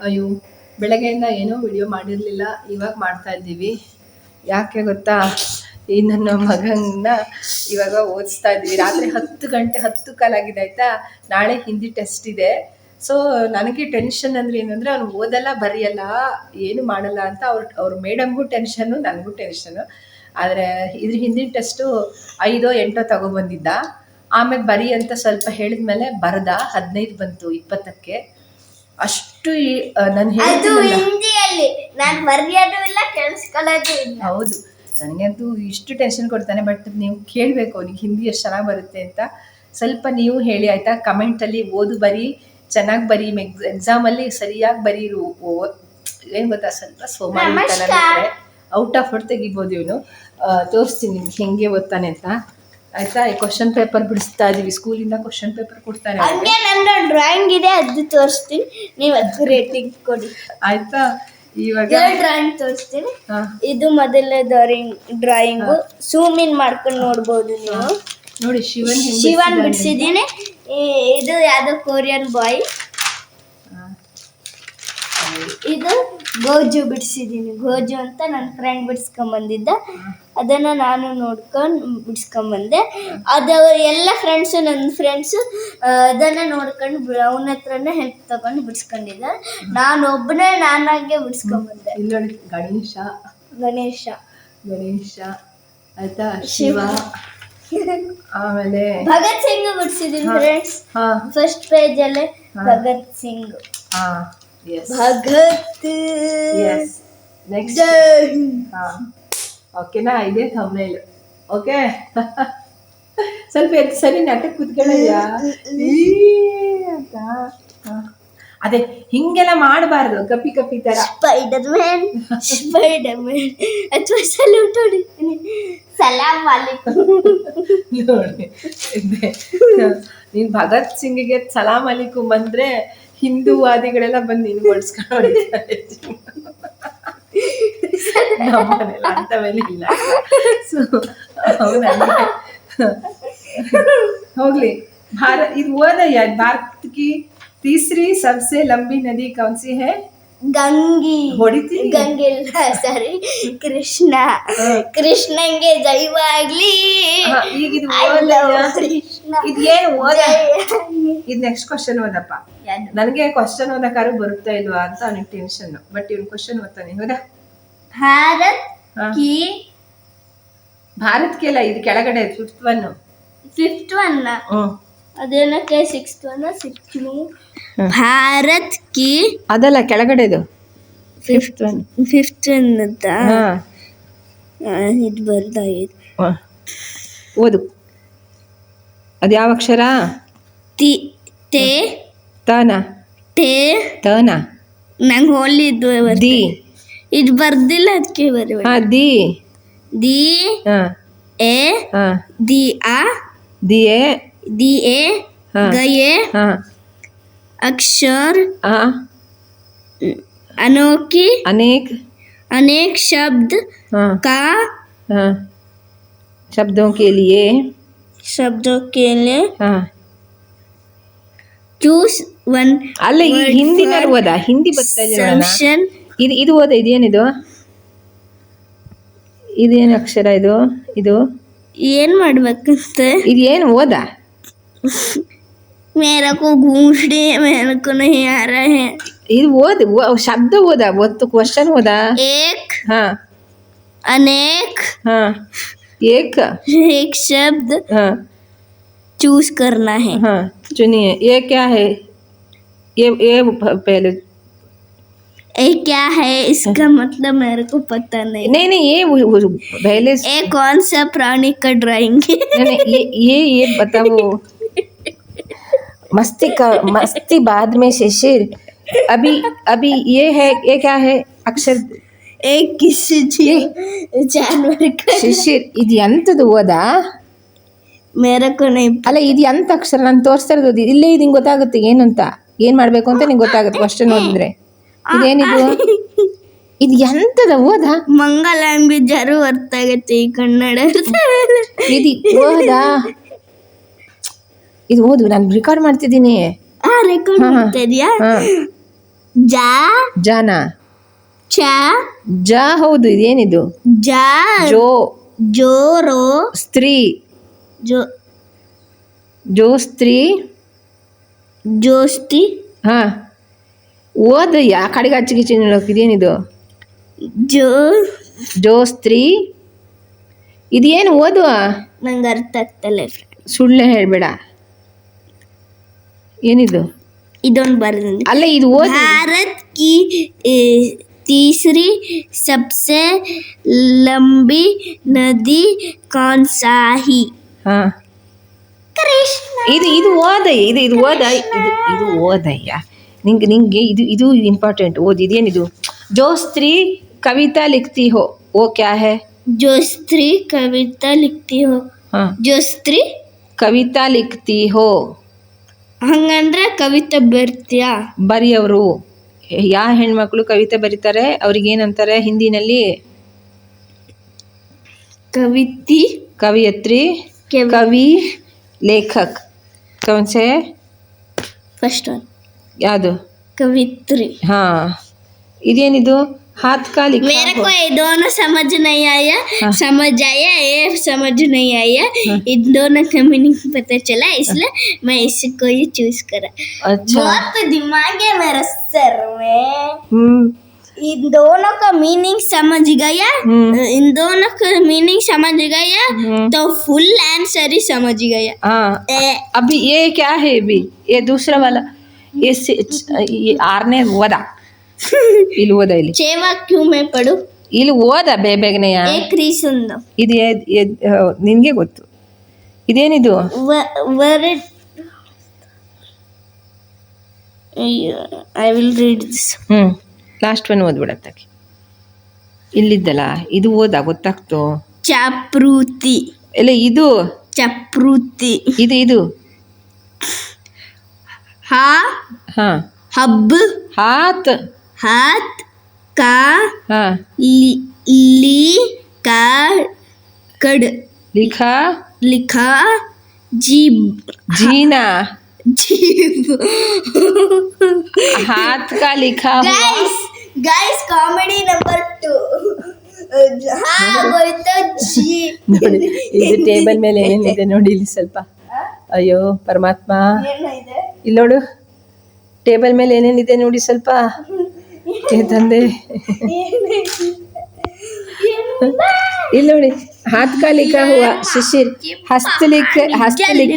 ಅಯ್ಯೋ, ಬೆಳಗ್ಗೆಯಿಂದ ಏನೂ ವಿಡಿಯೋ ಮಾಡಿರಲಿಲ್ಲ. ಇವಾಗ ಮಾಡ್ತಾ ಇದ್ದೀವಿ. ಯಾಕೆ ಗೊತ್ತಾ? ಈ ನನ್ನ ಮಗನ ಇವಾಗ ಓದಿಸ್ತಾ ಇದ್ದೀವಿ. ರಾತ್ರಿ ಹತ್ತು ಗಂಟೆ, ಹತ್ತು ಕಾಲಾಗಿದೆ ಆಯಿತಾ? ನಾಳೆ ಹಿಂದಿ ಟೆಸ್ಟ್ ಇದೆ. ಸೊ ನನಗೆ ಟೆನ್ಷನ್ ಅಂದರೆ ಏನಂದರೆ ಅವ್ನು ಓದಲ್ಲ, ಬರೆಯಲ್ಲ, ಏನು ಮಾಡಲ್ಲ ಅಂತ ಅವ್ರು, ಅವ್ರ ಮೇಡಮ್ಗೂ ಟೆನ್ಷನ್ನು ನನಗೂ ಟೆನ್ಷನು ಆದರೆ ಇದ್ರ ಹಿಂದಿನ ಟೆಸ್ಟು ಐದೋ, ಎಂಟೋ ತಗೊಬಂದಿದ್ದ. ಆಮೇಲೆ ಬರಿ ಅಂತ ಸ್ವಲ್ಪ ಹೇಳಿದ್ಮೇಲೆ ಬರೆದ. ಹದಿನೈದು ಬಂತು, ಇಪ್ಪತ್ತಕ್ಕೆ. ಅಷ್ಟು ನಾನು ಅದು ಹಿಂದಿಯಲ್ಲಿ. ನಾನು ಬರೆಯೋದು ಇಲ್ಲ ಕೇಳಿಸ್ಕೊಳ್ಳೋದು ಇಲ್ಲ. ಹೌದು. ನನಗಂತೂ ಇಷ್ಟು ಟೆನ್ಷನ್ ಕೊಡ್ತಾನೆ ಬಟ್ ನೀವು ಕೇಳಬೇಕು ಅವ್ನಿಗೆ ಹಿಂದಿ ಎಷ್ಟು ಚೆನ್ನಾಗಿ ಬರುತ್ತೆ ಅಂತ. ಸ್ವಲ್ಪ ನೀವು ಹೇಳಿ ಆಯಿತಾ? ಕಮೆಂಟಲ್ಲಿ ಓದು ಬರಿ ಚೆನ್ನಾಗಿ ಬರಿ ಎಕ್ಸಾಮಲ್ಲಿ ಸರಿಯಾಗಿ ಬರೀ ಏನು ಗೊತ್ತಾ? ಸ್ವಲ್ಪ ಸೋಮಾರಿ. ಔಟ್ ಆಫ್ ಔಟ್ ತೆಗಿಬೋದು ಇವನು. ತೋರಿಸ್ತೀನಿ ನಿಮ್ಗೆ ಹೆಂಗೆ ಓದ್ತಾನೆ ಅಂತ. ಆಯಿತಾ? ಈ ಕ್ವಶನ್ ಪೇಪರ್ ಬಿಡಿಸ್ತಾ ಇದೀವಿ. ಸ್ಕೂಲಿಂದ ಕ್ವಶನ್ ಪೇಪರ್ ಕೊಡ್ತಾರೆ. ಹಂಗೆ ನನ್ನ ಡ್ರಾಯಿಂಗ್ ಇದೆ ಅದು ತೋರಿಸ್ತೀನಿ. ನೀವು ಅದಕ್ಕೆ ರೇಟಿಂಗ್ ಕೊಡಿ. ಆಯ್ತಾ? ಇವಾಗ ಡ್ರಾಯಿಂಗ್ ತೋರಿಸ್ತೀನಿ. ಇದು ಮೊದಲನೇ ಡ್ರಾಯಿಂಗ್ ಝೂಮ್ ಇನ್ ಮಾಡ್ಕೊಂಡು ನೋಡ್ಬೋದು ನೀವು. ನೋಡಿ ಶಿವನ್ ಶಿವನ್ ಬಿಡಿಸಿದ್ದೀನಿ. ಇದು ಯಾವ್ದೋ ಕೊರಿಯನ್ ಬಾಯ್. ಇದು ಗೋಜು ಬಿಡಿಸಿದ್ದೀನಿ ಗೋಜು ಅಂತ ನನ್ನ ಫ್ರೆಂಡ್ ಬಿಡಿಸ್ಕೊಂಬಂದಿದ್ದ. ಅದನ್ನು ನಾನು ನೋಡ್ಕೊಂಡು ಬಿಡಿಸ್ಕೊಂಬಂದೆ. ಅದು ಎಲ್ಲ ಫ್ರೆಂಡ್ಸು ನನ್ನ ಫ್ರೆಂಡ್ಸು ಅದನ್ನು ನೋಡ್ಕೊಂಡು ಅವನ ಹತ್ರನೇ ಹೆಲ್ಪ್ ತಗೊಂಡು ಬಿಡಿಸ್ಕೊಂಡಿದ್ದಾರೆ ನಾನು ಒಬ್ಬನೇ ನಾನಾಗೆ ಬಿಡಿಸ್ಕೊಂಬಂದೆ. ಇಲ್ಲಿ ನೋಡಿ ಗಣೇಶ. ಗಣೇಶ. ಗಣೇಶ ಆಯ್ತಾ? ಶಿವ. ಆಮೇಲೆ ಭಗತ್ ಸಿಂಗ್ ಬಿಡಿಸಿದ್ದೀನಿ ಫ್ರೆಂಡ್ಸ್ ಫಸ್ಟ್ ಪೇಜಲ್ಲೇ ಭಗತ್ ಸಿಂಗ್. ಹಾ. ಎಸ್ ಭಗತ್ ಎಸ್ ನೆಕ್ಸ್ಟ್ ಹಾ. ಓಕೆನಾ ಇದೇ ಥಂಬ್ನೈಲ್ ಓಕೆ ಸ್ವಲ್ಪ ಎದ್ದು ಸರಿ ನಾಟಕ ಕೂತ್ಕೊಳ್ಳಯ್ಯ ಅಂತ. ಅದೇ ಹಿಂಗೆಲ್ಲ ಮಾಡಬಾರ್ದು ಕಪಿ ಕಪ್ಪಿ ತರ. ಸ್ಪೈಡರ್ ಮ್ಯಾನ್ ಸ್ಪೈಡರ್ ಮ್ಯಾನ್ ಅಥವಾ ಸಲ್ಯೂಟ್ ಹೊಡಿತೀನಿ ಸಲಾಮ್ ವಾಲೇಕುಮ್ ನೋಡಿ ನೀನು ಭಗತ್ ಸಿಂಗ್ಗೆ ಸಲಾಮ್ ಅಲಿಕುಮ್ ಬಂದ್ರೆ ಹಿಂದೂವಾದಿಗಳೆಲ್ಲ ಬಂದು ಇನ್ವರ್ಡ್ಸ್ಕೊಂಡಿದ್ದಾರೆ ನಮ್ಮನೆಲ್ಲ ಇಲ್ಲ. ಹೋಗ್ಲಿ. भारत ಇದು ಓದ है यार भारत की तीसरी ನದಿ लंबी नदी कौन सी है ಗಂಗಿ ಹೊಡಿತಿ ಗಂಗಿಲ್ಲ ಸಾರಿ ಕೃಷ್ಣ ಕೃಷ್ಣಂಗೆ ಜೈವಾಗ್ಲಿ ಈಗ ಇದು ಓದ ಇದು ಏನು ಓದ? ಇದು ನೆಕ್ಸ್ಟ್ ಕ್ವಶನ್ ಓದಪ್ಪ. ನನಗೆ ಕ್ವಶನ್ ಓದಕ್ಕಾರು ಬರುತ್ತಾ ಇಲ್ವಾ ಅಂತ ಅವನಿಗೆ ಟೆನ್ಷನ್ ಬಟ್ ಇವ್ನು ಕ್ವಶನ್ ಓದ್ತಾನೆ ಹೌದಾ? ಭಾರತ್ ಕಿ ಕಿ ಕೇಳ ಇದು ಕೆಳಗಡೆ ಫಿಫ್ತ್ ಒನ್ ಫಿಫ್ತ್ ಒನ್ ಅದೇನಕ್ಕೆ ಸಿಕ್ಸ್ತ್ ಒನ್ ಸಿಕ್ಸ್ತ್ ಭಾರತ್ ಕಿ ಅದಲ್ಲ ಕೆಳಗಡೆದು ಫಿಫ್ತ್ ಒನ್ ಫಿಫ್ತ್ ಒನ್ ಅಂತ ಇದು ಬರ್ದಾಗಿದೆ ಓದು. ಅದ್ಯಾವ ಅಕ್ಷರ ತಿ ತೇ ತನ ತೇ ತನ ನಂಗೆ ಹೋಲಿದ್ದು ದಿ ಇದು ಬರ್ದಿಲ್ಲ ಅದಕ್ಕೆ ಬರಬೇಡ ಹಾ ದಿ ದಿ ಹಾ ಎ ಹಾ ದಿ ಆ ದಿಯೆ ದಿ ಎ ಹಾ गए ಹಾ अक्षर ಹಾ अनोखी अनेक अनेक शब्द हाँ का हाँ शब्दों के लिए शब्दों के लिए हाँ चूस वन ಅಲ್ಲ ಈ ಹಿಂದಿನಲ್ಲಿ ಓದ ಹಿಂದಿ ಬರ್ತಾ ಇದೆ ನೋಡೋಣ. सॉल्यूशन ಇದು ಇದು ಓದ ಇದೇನಿದು ಇದೇನು ಅಕ್ಷರ ಇದು ಇದು ಏನ್ ಮಾಡ್ಬೇಕಂತ ಇದು ಏನು ಓದ मेरा को घूसने मेरे को नहीं आ रहा है ಇದು ಓದ್ ಓ- ಶಬ್ದ ಓದ ಒತ್ತು ಕ್ವಶನ್ ಓದ एक ಹಾ अनेक ಹಾ ಏಕ एक शब्द हाँ चूज करना है हाँ सुनिए ये क्या है ये ये प- पहले ये क्या है इसका मतलब मेरे को पता नहीं नहीं नहीं ये वो- वो पहले ये कौन सा प्राणी का ड्राइंग है नहीं नहीं ये ये ये बताओ मस्ती का मस्ती बाद में शिशिर अभी अभी ये है ये क्या है अक्षर एक किसी चीज जानवर का ಶಿಶಿರ್ ಇದು ಎಂಥದ್ದು ಓದಾ मेरे को नहीं ಅಲ್ಲ ಇದು ಎಂತ ಅಕ್ಷರ ನಾನು ತೋರಿಸ್ತಾ ಇರೋದು ಇದು ಇಲ್ಲೇ ಇದು ಹಿಂಗೆ ಗೊತ್ತಾಗುತ್ತೆ ಏನಂತ ಏನು ಮಾಡಬೇಕು ಅಂತ ನಿಂಗೆ ಗೊತ್ತಾಗುತ್ತೆ. ಫಸ್ಟ್ ನೋಡಿದ್ರೆ. ಇದೇನಿದು? ಇದು ಎಂತದ ಓದ ಮಂಗಲ ಜರು ಅರ್ಥ ಆಗತ್ತೆ ಈ ಕನ್ನಡ. ಇದು ಓದ? ಇದು ಓದು ನಾನು ರೆಕಾರ್ಡ್ ಮಾಡ್ತಿದ್ದೀನಿ. ಆ ರೆಕಾರ್ಡ್ ಜಾ ಜಾನ. ಚ ಜ ಹೌದು ಇದೇನಿದು? ಜಾ ಜೋ. ಜೋರೋ. ಸ್ತ್ರೀ. ಜೋ. ಜೋ ಸ್ತ್ರೀ. ಜೋಸ್ತಿ ಹಾ ಓದ ಯಾ ಕಡೆಗೆ ಅಚ್ಚಿಗಿಚ್ಚಿ ನೋಡೋಕೆ ಇದೇನಿದು ಜೋ ಜೋ ಸ್ತ್ರೀ ಇದೇನು ಓದುವ ನಂಗೆ ಅರ್ಥ ಆಗ್ತಲ್ಲ ಸುಳ್ಳೆ ಹೇಳಬೇಡ ಏನಿದು ಇದೊಂದು ಬರೆದಿದೆ ಅಲ್ಲ ಇದು ಓದು भारत की ए, तीसरी सबसे लंबी नदी कौन सा ही ಹಾ कृष्ण ಇದು ಇದು ಓದಯ್ಯ ಇದು ಇದು ಓದ ಇದು ಇದು ಓದಯ್ಯ ನಿಂಗೆ ನಿಂಗೆ ಇದು ಇದು ಇಂಪಾರ್ಟೆಂಟ್ ಓದ್ ಇದೇನಿದು ಜೋ ಸ್ತ್ರೀ ಕವಿತಾ ಲಿಖ್ತಿ ಹೋ ಓ ಕ್ಯಾ ಹೇ जो स्त्री कविता लिखती हो ಹಾ जो स्त्री ಕವಿತಾ ಲಿಖ್ತಿ ಹೋ ಹಂಗಂದ್ರೆ ಕವಿತೆ ಬರ್ತೀಯಾ ಬರೆಯವರು ಯಾವ ಹೆಣ್ಮಕ್ಳು ಕವಿತೆ ಬರೀತಾರೆ ಅವ್ರಿಗೆ ಏನಂತಾರೆ ಹಿಂದಿನಲ್ಲಿ ಕವಿತಿ ಕವಿಯತ್ರಿ ಕವಿ ಕವಿ ಲೇಖಕ್ ಕೌನ್ಸೆ ಫಸ್ಟ್ ಒನ್ ಯಾವುದು कवित्री ಹಾ ಇದೇನಿದು हाथ का लिखा मेरे हो को ये दोनों समझ नहीं आया हाँ। समझ आया ये समझ नहीं आया इन दोनों का मीनिंग पता चला इसलिए मैं इसको ही चूज करा अच्छा बहुत दिमाग है मेरे सर में हम्म इन दोनों का मीनिंग समझ गया हम्म। इन दोनों का मीनिंग समझ गया हम्म। तो फुल आंसर ही समझ गया हाँ ए, अभी ये क्या है अभी ये दूसरा वाला ये से- ये ಆರನೇ ಓದ ಇಲ್ಲಿ ಓದ ಇಲ್ಲಿ चेवा क्यों मैं पढ़ू ಇಲ್ಲಿ ಓದ ಬೇ ಬೇಗನೆಯ एक रीजन दो ಇದು ಎದ್- ಎದ್- ಆ, ನಿನ್ಗೆ ಗೊತ್ತು ಇದೇನಿದು word I will read this. Hmm last one ಓದ್ಬಿಡತ್ತಾಕೆ ಇಲ್ಲಿದ್ದಲ್ಲ ಇದು ಓದ ಗೊತ್ತಾಗ್ತು Chapruti. ಇಲ್ಲ ಇದು Chapruti. ಇದು ಇದು Ha. ಹಾ Hub. ಹಾತ್ Hat. Ka. ಹಾ Li. Li. Ka. Kad. ಲಿಖಾ Likha. Jeeb. ಜೀನಾ Jeeb. हाथ का लिखा हुआ guys. Comedy number two ನೋಡಿ ಇದು ಟೇಬಲ್ ಮೇಲೆ ಏನಿದೆ ನೋಡಿ ಇಲ್ಲಿ ಸ್ವಲ್ಪ. ಅಯ್ಯೋ ಪರಮಾತ್ಮ. ಇಲ್ಲಿ ನೋಡು. ಟೇಬಲ್ ಮೇಲೆ ಏನೇನಿದೆ ನೋಡಿ ಸ್ವಲ್ಪ. ತಂದೆ. ಇಲ್ಲಿ ನೋಡಿ ಹಾತ್ಕಾಲಿಕ ಹೂವ ಶಿಶಿರ್ ಹಸ್ತಲಿಕ ಹಸ್ತಲಿಖ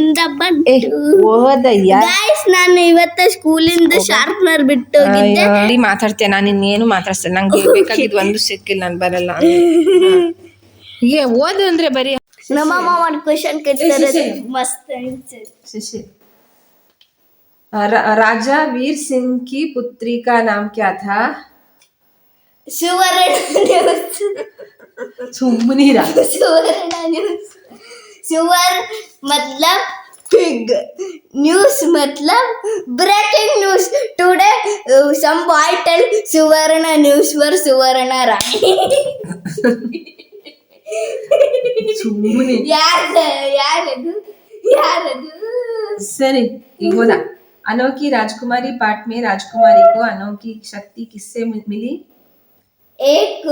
ಏ ಓದಯ್ಯ. ಗೈಸ್ ನಾನು ಇವತ್ತ ಸ್ಕೂಲಿಂದ ಶಾರ್ಪ್ನರ್ ಬಿಟ್ಟು ಹೋಗಿದ್ದೆ ಅಯ್ಯೋ, ಇಲ್ಲಿ ಮಾತಾಡ್ತೇನೆ ನಾನು ಇನ್ನೇನು ಮಾತಾಡ್ತೇನೆ ನಂಗೆ ಬೇಕಾಗಿದ್ದು ಒಂದು ಸಿಕ್ಕಿಲ್ಲ ನಾನು ಬರಲ್ಲ ಹೀಗೆ ಓದು ಅಂದ್ರೆ ಬರೀ ನಮ್ಮಮ್ಮ ಒಂದು ಕ್ವಶನ್ ಕೇಳ್ತಾರೆ ಮಸ್ತ್ ಅನ್ಸುತ್ತೆ शिशिर रा, राजा वीर सिंह की पुत्री का नाम क्या था ಸುವರ್ಣ ನ್ಯೂಸ್ सुमनीरा ಸುವರ್ಣ ನ್ಯೂಸ್ ಸುವರ್ಣ मतलब पिग न्यूज मतलब breaking news today some boy tell Suvarna news for Suvarna ರಾಣಿ सुमनी ಯಾರ ಯಾರದು ಯಾರದು सरी इगोदा अनोखी राजकुमारी पाठ में राजकुमारी को अनोखी शक्ति किससे मि- मिली एक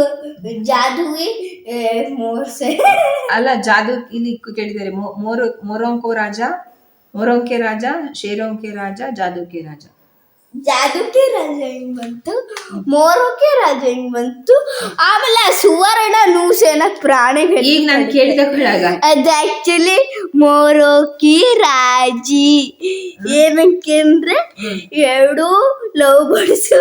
जादुई ए, मोर से ಅಲ್ಲ ಜಾದು ಇಲ್ಲಿ ಕೇಳಿದ್ದಾರೆ ಮೋ- ಮೋರು ಮೋರೋಂಕೋ ರಾಜ ಮೋರೋಂಕೆ ರಾಜ ಶೇರೋಂಕೆ ರಾಜ ಜಾದುಕೆ ರಾಜ ಜಾದು ಕೆ ರಾಜ ಹೆಂಗ್ ಬಂತು ಮೋರಕ್ಕೆ ರಾಜ ಹೆಂಗ್ ಬಂತು ಆಮೇಲೆ ಆ ಸುವರ್ಣ ನ್ಯೂಸ್ ಏನಕ್ ಪ್ರಾಣಿಗಳು ಈಗ ನಾನು ಕೇಳಿದ ಕೇಳಾಗ ಅದು ಆಕ್ಚುಲಿ ಮೋರೋಕಿ ರಾಜಿ ಏನಕ್ಕೆ ಅಂದ್ರೆ ಎರಡು ಲವ್ ಬರ್ಡ್ಸು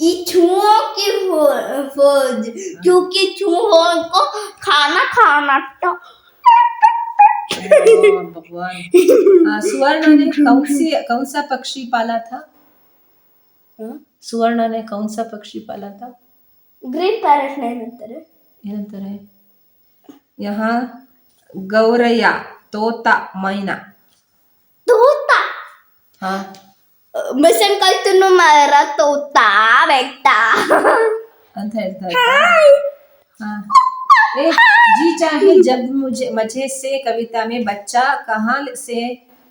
ये चूहों की फौ- फौज क्योंकि चूहों को खाना खाना था भगवान हाँ, सुवर्ण ने कौन सी कौन सा पक्षी पाला था सुवर्ण ने कौन सा पक्षी पाला था ಗ್ರೀನ್ ಪ್ಯಾರೆಟ್ ಏನಂತಾರೆ ಏನಂತಾರೆ यहाँ गौरैया तोता मैना ತೋತ हाँ Messenkaitu numara tuta bekta. अंतर हाँ ए, जी चाहे जब मुझे मज़े से कविता में बच्चा कहाँ से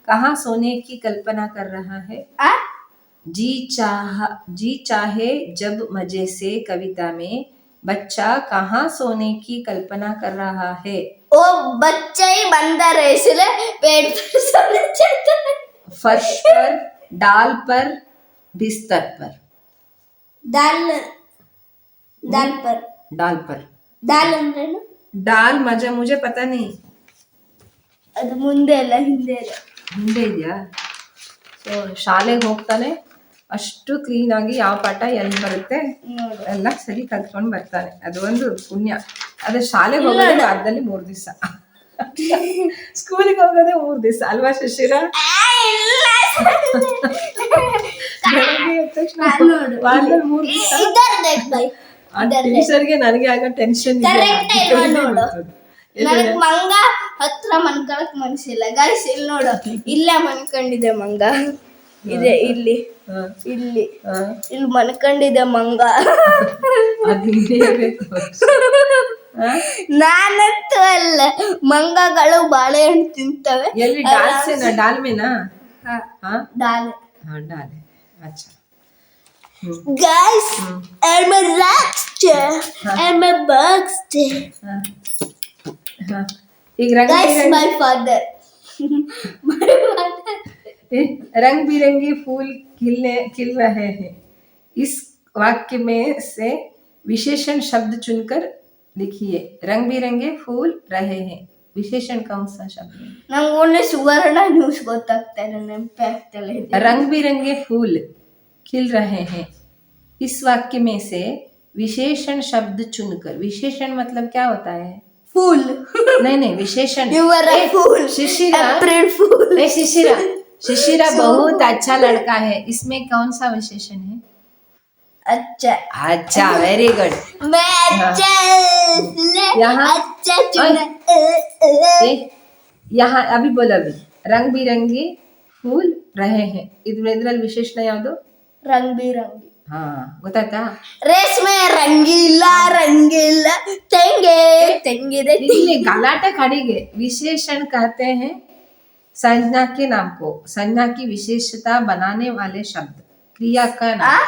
कहाँ सोने की कल्पना कर रहा है? आ? जी चाह जी चाहे जब मज़े से कविता में बच्चा कहाँ सोने की कल्पना कर रहा है? ओ बच्चा ही बंदर है इसलिए पेड़ पर सोने चाहता है फर्श पर डाल पर बिस्तर पर ದಾಲ್ ದಾಲ್ ಪರ್ डाल पर ದಾಲ್ ಅಂದ್ರೇನು डाल मजा मुझे पता नहीं ಅದು ಮುಂದೆ ಅಲ್ಲ ಹಿಂದೆ ಅಲ್ಲ ಹಿಂದೆ ಇದೆಯಾ ಸೊ ಶಾಲೆಗೆ ಹೋಗ್ತಾನೆ ಅಷ್ಟು ಕ್ಲೀನ್ ಆಗಿ ಯಾವ ಪಾಠ ಎಲ್ಲಿ ಬರುತ್ತೆ ನೋಡು ಎಲ್ಲ ಸರಿ ಕಲ್ತ್ಕೊಂಡು ಬರ್ತಾನೆ ಅದು ಒಂದು ಪುಣ್ಯ ಅದೇ ಶಾಲೆಗೆ ಹೋಗೋದೇ ವಾರದಲ್ಲಿ ಮೂರು ದಿವಸ ಸ್ಕೂಲಿಗೆ ಹೋಗೋದೇ ಮೂರು ದಿವಸ ಅಲ್ವಾ ಶಶಿರ ಟೀಚರ್ಗೆ ನನಗೆ ಆಗ ಟೆನ್ಷನ್. ನನಗ್ ಮಂಗ ಹತ್ರ ಮನ್ಕೊಳಕ್ ಮನ್ಸಿಲ್ಲ. ಗೈಸ್ ಇಲ್ಲಿ ನೋಡು. ಇಲ್ಲೇ ಮನ್ಕೊಂಡಿದೆ ಮಂಗ. ಇದೆ ಇಲ್ಲಿ. ಇಲ್ಲಿ. ಇಲ್ಲಿ ಮನ್ಕೊಂಡಿದೆ ಮಂಗ. ಅದು? ನಾನಂತೂ ಅಲ್ಲ ಮಂಗಗಳು ಬಾಳೆಹಣ್ಣು ತಿಂತವೆ ಎಲ್ಲಿ ಡಾಲ್ಸೇನಾ ಡಾಲ್ಮೆನಾ ಹಾ, ಹಾ ದಾಲ್ हाँ डाले अच्छा guys I'm a rockstar I'm a bugstar हाँ हाँ ಈಗ रंग guys बिरंगी my father my father ए, रंग बिरंगी फूल खिलने खिल रहे हैं इस वाक्य में से विशेषण शब्द चुनकर लिखिए रंग बिरंगे फूल रहे हैं विशेषण कौन सा शब्द है ನಂಗೆ ಒಳ್ಳೆ ಸುವರ್ಣ ನ್ಯೂಸ್ ಗೊತ್ತಾಗ್ತಾ ಇಲ್ಲ ನೆನಪೆ ಆಗ್ತಿಲ್ಲ ಇದು रंग बिरंगे फूल खिल रहे हैं इस वाक्य में से विशेषण शब्द चुनकर विशेषण मतलब क्या होता है ಫೂಲ್ नहीं नहीं विशेषण You are a A, fool. शिशिरा April fool. ए, शिशिरा शिशिरा बहुत अच्छा लड़का है इसमें कौन सा विशेषण है अच्छा अच्छा वेरी गुड मैं अच्छा इसलिए यहाँ- अच्छा चुना अ, अ, यहाँ अभी बोलो अभी रंग बिरंगे फूल रहे हैं ಇದ್ರ ಇದ್ರಲ್ಲಿ ವಿಶೇಷಣ ಯಾವುದು ರಂಗ್ ಬಿರಂಗಿ ಹಾ ಗೊತ್ತಾಯ್ತಾ ರೇಷ್ಮೆ ರಂಗಿಲ್ಲ ರಂಗಿಲ್ಲ ತೆಂಗೆ ತೆಂಗಿದೆ ಇಲ್ಲಿ ಗಲಾಟೆ ಕಡೆಗೆ विशेषण कहते हैं संज्ञा के नाम को संज्ञा की विशेषता बनाने वाले शब्द क्रिया का ಆ? नाम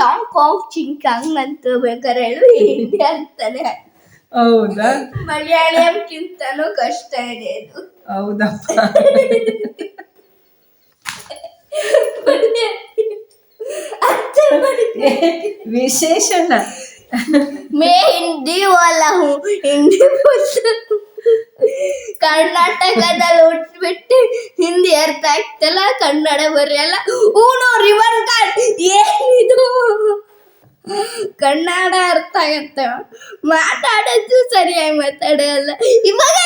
ಶಾಂಗ್ ಕಾಂಗ್ ಚಿಂಗ್ ಕಾಂಗ್ ಅಂತ ಬೇಕಾದ್ರೆ ಹೇಳು ಹಿಂದಿ ಅಂತಾನೆ ಹೌದಾ ಮಲಯಾಳಂಕ್ಕಿಂತನೂ ಕಷ್ಟ ಇದೆ ಇದು ಹೌದಪ್ಪ ಅರ್ಥ ಮಾಡ್ತೀನಿ. ವಿಶೇಷಣ मैं हिंदी वाला हूँ हिंदी बोलता हूँ. ಕರ್ನಾಟಕದಲ್ಲಿ ಹುಟ್ಬಿಟ್ಟು ಹಿಂದಿ ಅರ್ಥ ಆಗ್ತಲ್ಲ ಕನ್ನಡ ಬರೆಯಲ್ಲ. ಊನು ರಿವರ್ ಕಾರ್ಡ್ ಏನಿದು? ಕನ್ನಡ ಅರ್ಥ ಆಗತ್ತೆ. ಮಾತಾಡೋದು ಸರಿಯಾಗಿ ಮಾತಾಡಲ್ಲ. ಇವಾಗ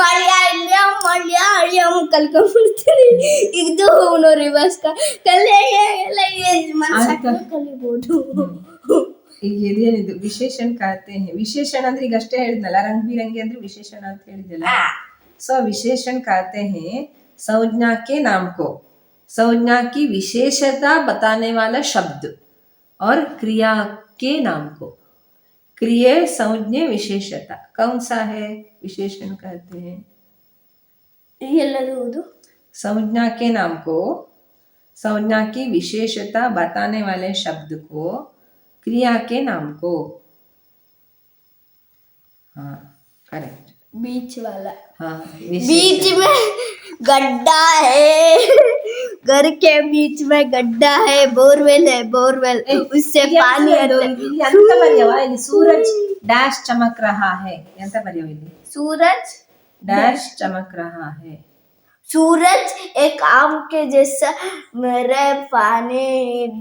ಮಲಯಾಳಂ ಮಲಯಾಳಂ ಕಲ್ಕೊಂಡ್ಬಿಡ್ತೀನಿ. ಇದು ರಿವರ್ಸ್ ಕಲಿಯಾಗೆಲ್ಲ? ಕಲಿಬೋದು. ಈಗ ಇದೇನಿದು ವಿಶೇಷಣ कहते हैं ವಿಶೇಷಣ ಅಂದ್ರೆ ಈಗ ಅಷ್ಟೇ ಹೇಳಿದ್ನಲ್ಲ ರಂಗ್ ಬಿರಂಗಿ ಅಂದ್ರೆ ವಿಶೇಷಣ ಅಂತ ಹೇಳಿದ್ನಲ್ಲ सो विशेषण कहते हैं संज्ञा के नाम को संज्ञा की विशेषता बताने वाला शब्द और क्रिया के नाम को क्रिय संज्ञ विशेषता कौन सा है विशेषण कहते हैं ಎಲ್ಲದು संज्ञा के नाम को संज्ञा की विशेषता बताने वाले शब्द को क्रिया के नाम को हाँ करेक्ट बीच वाला हाँ बीच में गड्ढा है घर के बीच में गड्ढा है बोरवेल है बोरवेल उससे पानी आता है। ಇಲ್ಲಿ ಎಂತ ಬರೆಯವ ಇಲ್ಲಿ ಸೂರಜ್ ಡ್ಯಾಶ್ ಚಮಕ್ ರಹಾ ಹೇ ಎಂತ ಬರೆಯವ ಇಲ್ಲಿ सूरज ಡ್ಯಾಶ್ ಚಮಕ್ ರಹಾ ಹೇ सूरज एक आम के जैसा मेरे पानी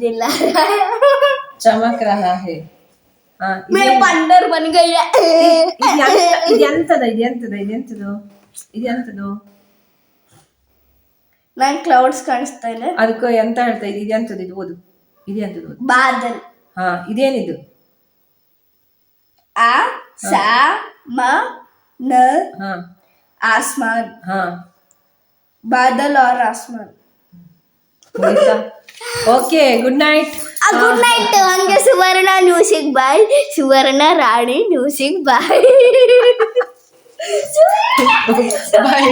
दिला रहा है ಚಮಕ್ ರಹಾ ಹೇ ಹಾ मैं बंदर बन गई है ಇದೆಂತದ ಇದೆಂತದ ಇದೆಂತದು ಇದೆಂತದು ನಾನು ಕ್ಲೌಡ್ಸ್ ಕಾಣಿಸ್ತಾ ಇದೆ ಅದಕ್ಕೆ ಎಂತ ಹೇಳ್ತಾ ಇದೆ ಇದೆಂತದು ಇದು ಓದು ಇದೆಂತದು ಓದು ಬಾದಲ್ ಹಾ ಇದೇನಿದು आ सा म न ಹಾ आसमान ಹಾ बादल और आसमान okay good night good night ಹಂಗೆ ಸುವರ್ಣ ನ್ಯೂಸಿಗೆ ಬಾಯ್ ಸುವರ್ಣ ರಾಣಿ ನ್ಯೂಸಿಗೆ ಬಾಯ್ ಬಾಯ್